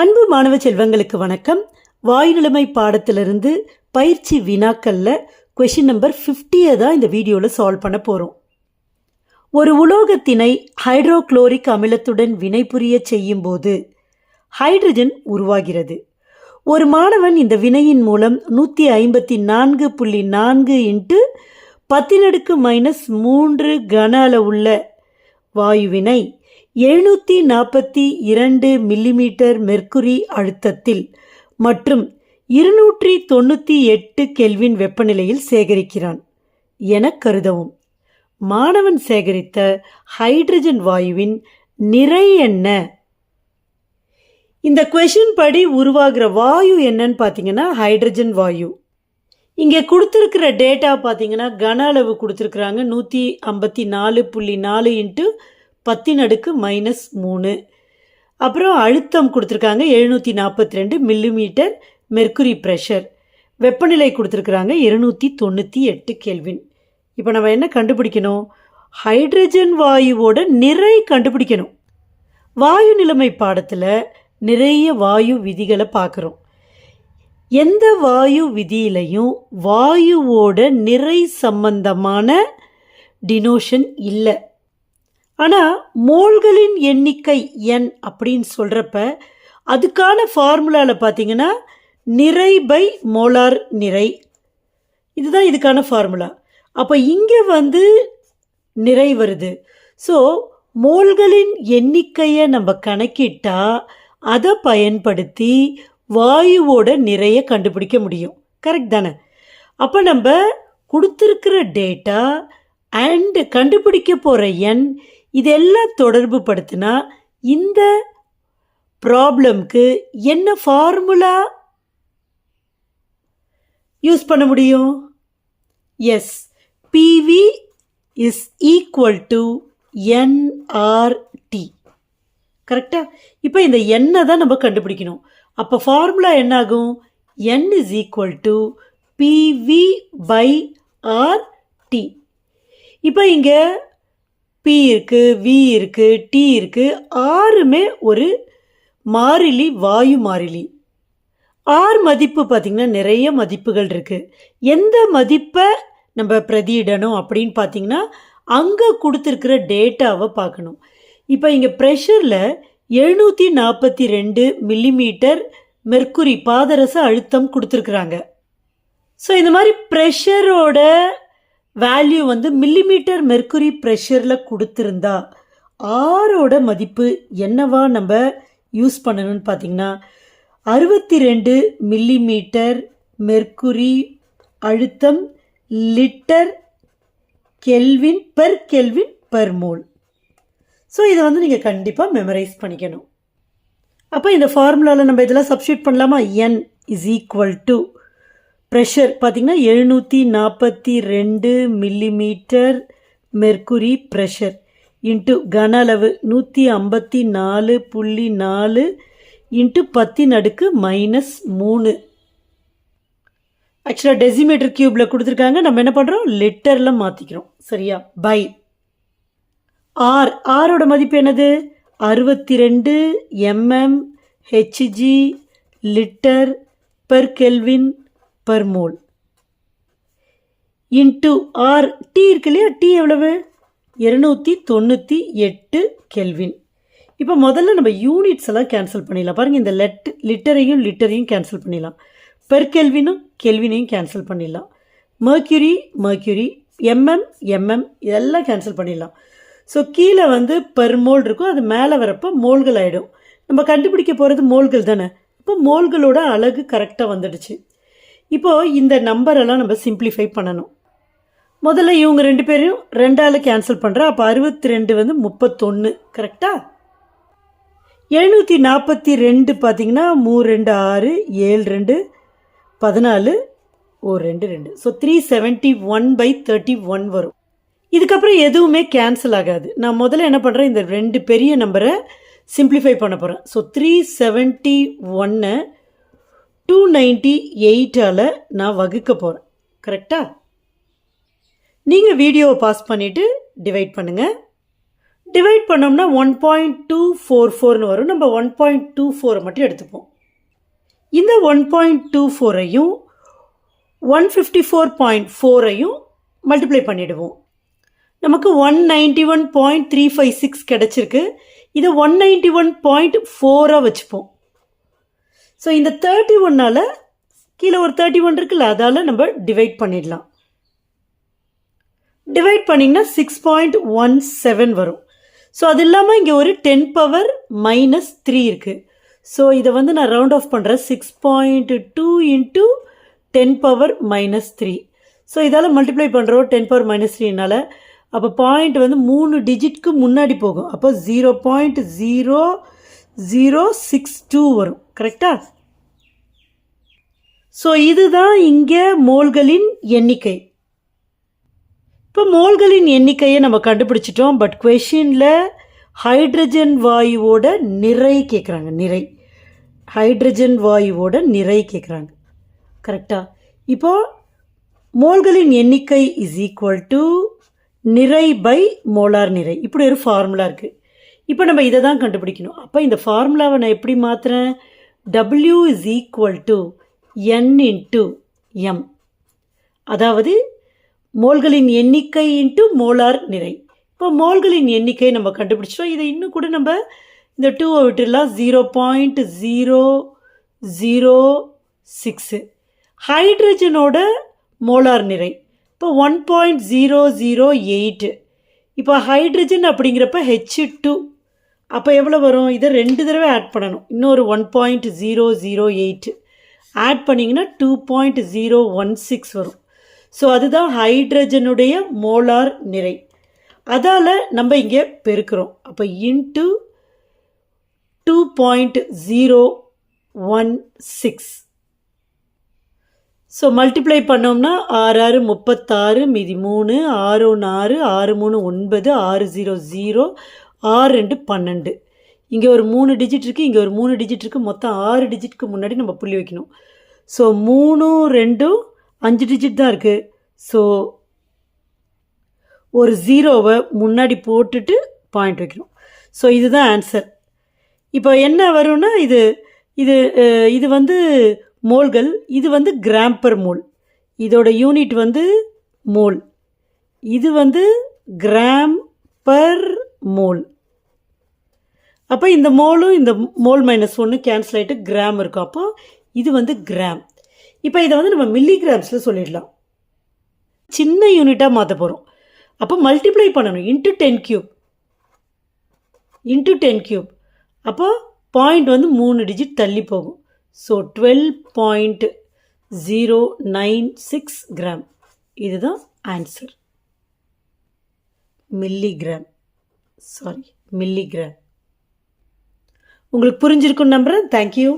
அன்பு மாணவ செல்வங்களுக்கு வணக்கம். வாயுநிலைமை பாடத்திலிருந்து பயிற்சி வினாக்கல்ல கொஷின் நம்பர் 50 தான் இந்த வீடியோவில் சால்வ் பண்ண போகிறோம் ஒரு உலோகத்தினை ஹைட்ரோக்ளோரிக் அமிலத்துடன் வினைபுரிய செய்யும்போது ஹைட்ரஜன் உருவாகிறது. ஒரு மாணவன் இந்த வினையின் மூலம் நூற்றி ஐம்பத்தி நான்கு புள்ளி நான்கு இன்ட்டு பத்தினடுக்கு மைனஸ் மூன்று கன அளவுள்ள வாயுவினை எழுநூற்றி நாற்பத்தி இரண்டு மில்லிமீட்டர் மெர்க்குரி அழுத்தத்தில் மற்றும் இருநூற்றி தொண்ணூற்றி எட்டு கெல்வின் வெப்பநிலையில் சேகரிக்கிறான் என கருதவும். மாணவன் சேகரித்த ஹைட்ரஜன் வாயுவின் நிறை என்ன? இந்த கொஷின் படி உருவாகிற வாயு என்னன்னு பார்த்தீங்கன்னா ஹைட்ரஜன் வாயு. இங்கே கொடுத்துருக்கிற டேட்டா பார்த்தீங்கன்னா கன அளவு கொடுத்துருக்குறாங்க. நூற்றி ஐம்பத்தி நாலு புள்ளி நாலு இன்ட்டு பத்தின் அடுக்கு மைனஸ் மூணு. அப்புறம் அழுத்தம் கொடுத்துருக்காங்க எழுநூற்றி நாற்பத்தி ரெண்டு மில்லிமீட்டர் மெர்க்குரி ப்ரெஷர் வெப்பநிலை கொடுத்துருக்குறாங்க இருநூற்றி தொண்ணூற்றி எட்டு கெல்வின் இப்போ நம்ம என்ன கண்டுபிடிக்கணும்? ஹைட்ரஜன் வாயுவோட நிறை கண்டுபிடிக்கணும். வாயு நிலைமை பாடத்தில் நிறைய வாயு விதிகளை பார்க்குறோம். எந்த வாயு விதியிலையும் வாயுவோட நிறை சம்பந்தமான டினோஷன் இல்லை. ஆனால் மோல்களின் எண்ணிக்கை என் அப்படின்னு சொல்கிறப்ப அதுக்கான ஃபார்முலாவில் பார்த்தீங்கன்னா நிறை பை மோலார் நிறை. இதுதான் இதுக்கான ஃபார்முலா அப்போ இங்கே வந்து நிறை வருது. ஸோ மோல்களின் எண்ணிக்கையை நம்ம கணக்கிட்டா அதை பயன்படுத்தி வாயுவோட நிறைய கண்டுபிடிக்க முடியும். கரெக்ட் தானே? அப்போ நம்ம கொடுத்துருக்கிற டேட்டா அண்டு கண்டுபிடிக்க போகிற எண் இதெல்லாம் தொடர்பு படுத்தினா இந்த ப்ராப்ளம்க்கு என்ன ஃபார்முலா யூஸ் பண்ண முடியும்? Yes. PV is equal to nRT கரெக்டாக இப்போ இந்த எண்ணை தான் நம்ம கண்டுபிடிக்கணும். அப்போ ஃபார்முலா என்ன ஆகும் n is equal to PV by R T இப்போ இங்கே பி இருக்குது வி இருக்குது டி இருக்குது ஆறுமே ஒரு மாறிலி வாயு மாறிலி. ஆர் மதிப்பு பார்த்திங்கன்னா நிறைய மதிப்புகள் இருக்குது எந்த மதிப்பை நம்ம பிரதியிடணும் அப்படின்னு பார்த்தீங்கன்னா அங்கே கொடுத்துருக்கிற டேட்டாவை பார்க்கணும். இப்போ இங்கே ப்ரெஷரில் எழுநூற்றி நாற்பத்தி ரெண்டு மில்லிமீட்டர் மெர்க்குரி பாதரச அழுத்தம் கொடுத்துருக்குறாங்க. ஸோ இந்த மாதிரி ப்ரெஷரோட வேல்யூ வந்து மில்லிமீட்டர் மெர்க்குரி ப்ரெஷரில் கொடுத்துருந்தா ஆரோட மதிப்பு என்னவா நம்ம யூஸ் பண்ணணும்னு பார்த்தீங்கன்னா அறுபத்தி ரெண்டு மில்லிமீட்டர் மெர்க்குரி அழுத்தம் litre kelvin per kelvin per mole so இதை வந்து நீங்கள் கண்டிப்பாக மெமரைஸ் பண்ணிக்கணும். அப்போ இந்த ஃபார்முலாவில் நம்ம இதெல்லாம் சப்ஸ்டியூட் பண்ணலாமா? N is equal to pressure பார்த்திங்கன்னா எழுநூற்றி நாற்பத்தி ரெண்டு மில்லிமீட்டர் மெர்க்குரி ப்ரெஷர் இன்ட்டு கன அளவு நூற்றி ஐம்பத்தி நாலு புள்ளி நாலு இன்ட்டு பத்தின் அடுக்கு மைனஸ் மூணு ஆக்சுவலாக டெசிமீட்டர் கியூப்பில் கொடுத்துருக்காங்க. நம்ம என்ன பண்ணுறோம் லிட்டரில் மாற்றிக்கிறோம் சரியா? பை ஆர் ஆரோட மதிப்பு என்னது? அறுபத்தி ரெண்டு MM Hg litre per kelvin per mole into R T இருக்கு இல்லையா? டி எவ்வளவு? இருநூற்றி தொண்ணூற்றி எட்டு கெல்வின் இப்போ முதல்ல நம்ம யூனிட்ஸ் எல்லாம் கேன்சல் பண்ணிடலாம். பாருங்கள் இந்த லெட் லிட்டரையும் லிட்டரையும் கேன்சல் பண்ணிடலாம். பெர் கெல்வினும் கெல்வினையும் கேன்சல் பண்ணிடலாம். மர்க்யூரி மர்க்யூரி எம்எம் எம்எம் இதெல்லாம் கேன்சல் பண்ணிடலாம். ஸோ கீழே வந்து பெர் மோல் இருக்கும். அது மேலே வரப்போ மோல்கள் ஆகிடும் நம்ம கண்டுபிடிக்க போகிறது மோல்கள் தானே. இப்போ மோல்களோட அழகு கரெக்டாக வந்துடுச்சு. இப்போது இந்த நம்பரெல்லாம் நம்ம சிம்பிளிஃபை பண்ணணும். முதல்ல இவங்க ரெண்டு பேரையும் ரெண்டால் கேன்சல் பண்ணுறா அப்போ அறுபத்தி ரெண்டு வந்து முப்பத்தொன்று கரெக்டாக எழுநூற்றி நாற்பத்தி ரெண்டு பார்த்தீங்கன்னா மூ ரெண்டு ஆறு ஏழு ரெண்டு பதினாலு ஒரு ரெண்டு. ரெண்டு so three seventy one by thirty one வரும். இதுக்கப்புறம் எதுவுமே கேன்சல் ஆகாது. நான் முதல்ல என்ன பண்ணுறேன் இந்த ரெண்டு பெரிய நம்பரை சிம்பிளிஃபை பண்ண போகிறேன் ஸோ த்ரீ செவன்ட்டி ஒன்று டூ நைன்ட்டி எயிட்டால் நான் வகுக்க போகிறேன் கரெக்டாக நீங்கள் வீடியோவை பாஸ் பண்ணிவிட்டு டிவைட் பண்ணுங்கள் டிவைட் பண்ணோம்னா ஒன் பாயிண்ட் டூ ஃபோர் ஃபோர்னு வரும். நம்ம ஒன் பாயிண்ட் டூ ஃபோரை மட்டும் எடுத்துப்போம். இந்த ஒன் பாயிண்ட் டூ ஃபோரையும் ஒன் ஃபிஃப்டி ஃபோர் பாயிண்ட் ஃபோரையும் மல்டிப்ளை பண்ணிவிடுவோம் நமக்கு one ninety one point three five six கிடச்சிருக்கு. இதை ஒன் நைன்டி ஒன் பாயிண்ட் ஃபோராக வச்சுப்போம். ஸோ இந்த தேர்ட்டி ஒன்னால் கீழே ஒரு தேர்ட்டி ஒன் இருக்குல்ல அதால் நம்ம டிவைட் பண்ணிடலாம். டிவைட் பண்ணிங்கன்னா சிக்ஸ் பாயிண்ட் ஒன் செவன் வரும். ஸோ அது இல்லாமல் இங்கே ஒரு டென் பவர் மைனஸ் த்ரீ இருக்குது ஸோ இதை வந்து நான் ரவுண்ட் ஆஃப் பண்ணுறேன் six point two into ten power minus three so இதால் மல்டிப்ளை பண்ணுறோம் டென் பவர் மைனஸ் த்ரீனால் அப்போ பாயிண்ட் வந்து மூணு டிஜிட்க்கு முன்னாடி போகும். அப்போ zero point zero zero six two வரும் கரெக்டா ஸோ இதுதான் இங்கே மோல்களின் எண்ணிக்கை. இப்போ மோல்களின் எண்ணிக்கையை நம்ம கண்டுபிடிச்சிட்டோம் பட் கொஷினில் ஹைட்ரஜன் வாயுவோட நிறை கேட்குறாங்க நிறை. ஹைட்ரஜன் வாயுவோட நிறை கேட்குறாங்க கரெக்டா இப்போ மோல்களின் எண்ணிக்கை இஸ் ஈக்குவல் டு நிறை பை மோலார் நிறை. இப்படி ஒரு ஃபார்முலா இருக்குது இப்போ நம்ம இதை தான் கண்டுபிடிக்கணும். அப்போ இந்த ஃபார்முலாவை நான் எப்படி மாற்றுறேன் W is equal to n into M அதாவது மோல்களின் எண்ணிக்கை இன்ட்டு மோலார் நிறை. இப்போ மோல்களின் எண்ணிக்கை நம்ம கண்டுபிடிச்சிட்டோம். இதை இன்னும் கூட நம்ம இந்த டூவை விட்டுலாம் zero point zero zero six ஹைட்ரஜனோட molar நிறை. இப்போ one point zero zero eight இப்போ ஹைட்ரஜன் அப்படிங்கிறப்ப ஹெச் டூ அப்போ எவ்வளோ வரும்? இதை ரெண்டு தடவை ஆட் பண்ணணும். இன்னொரு one point zero zero eight add பண்ணிங்கன்னா two point zero one six வரும். ஸோ அதுதான் ஹைட்ரஜனுடைய மோலார் நிறை. அதால் நம்ம இங்கே பெருக்கிறோம். அப்போ into two point zero one six so multiply பண்ணோம்னா ஆறு ஆறு முப்பத்தாறு மீதி மூணு ஆறு ஒன்று ஆறு ஆறு மூணு ஒன்பது ஆறு ஜீரோ ஜீரோ ஆறு ரெண்டு பன்னெண்டு. இங்கே ஒரு மூணு டிஜிட் இருக்குது இங்கே ஒரு மூணு டிஜிட் இருக்குது மொத்தம் ஆறு டிஜிட்க்கு முன்னாடி நம்ம புள்ளி வைக்கணும். ஸோ மூணும் ரெண்டும் அஞ்சு டிஜிட் தான் இருக்குது ஸோ ஒரு ஜீரோவை முன்னாடி போட்டுட்டு பாயிண்ட் வைக்கணும். ஸோ இதுதான் ஆன்சர் இப்போ என்ன வரும்னா இது இது இது வந்து மோல்கள் இது வந்து கிராம் மோல் இதோட யூனிட் வந்து மோல் இது வந்து கிராம் பர் மோல். அப்போ இந்த மோலும் இந்த மோல் மைனஸ் ஒன்று கேன்சல் ஆகிட்டு கிராம் இருக்கும் அப்போ இது வந்து கிராம் இப்போ இதை வந்து நம்ம மில்லிகிராம்ஸில் சொல்லிடலாம். சின்ன யூனிட்டாக மாற்ற போகிறோம் அப்போ மல்டிப்ளை பண்ணணும். Into ten cube into ten cube அப்போ பாயிண்ட் வந்து மூணு டிஜிட் தள்ளி போகும். So twelve point zero nine six gram இதுதான் ஆன்சர் மில்லிகிராம் சாரி மில்லிகிராம் உங்களுக்கு புரிஞ்சிருக்குன்னு நம்புகிறேன் தேங்க்யூ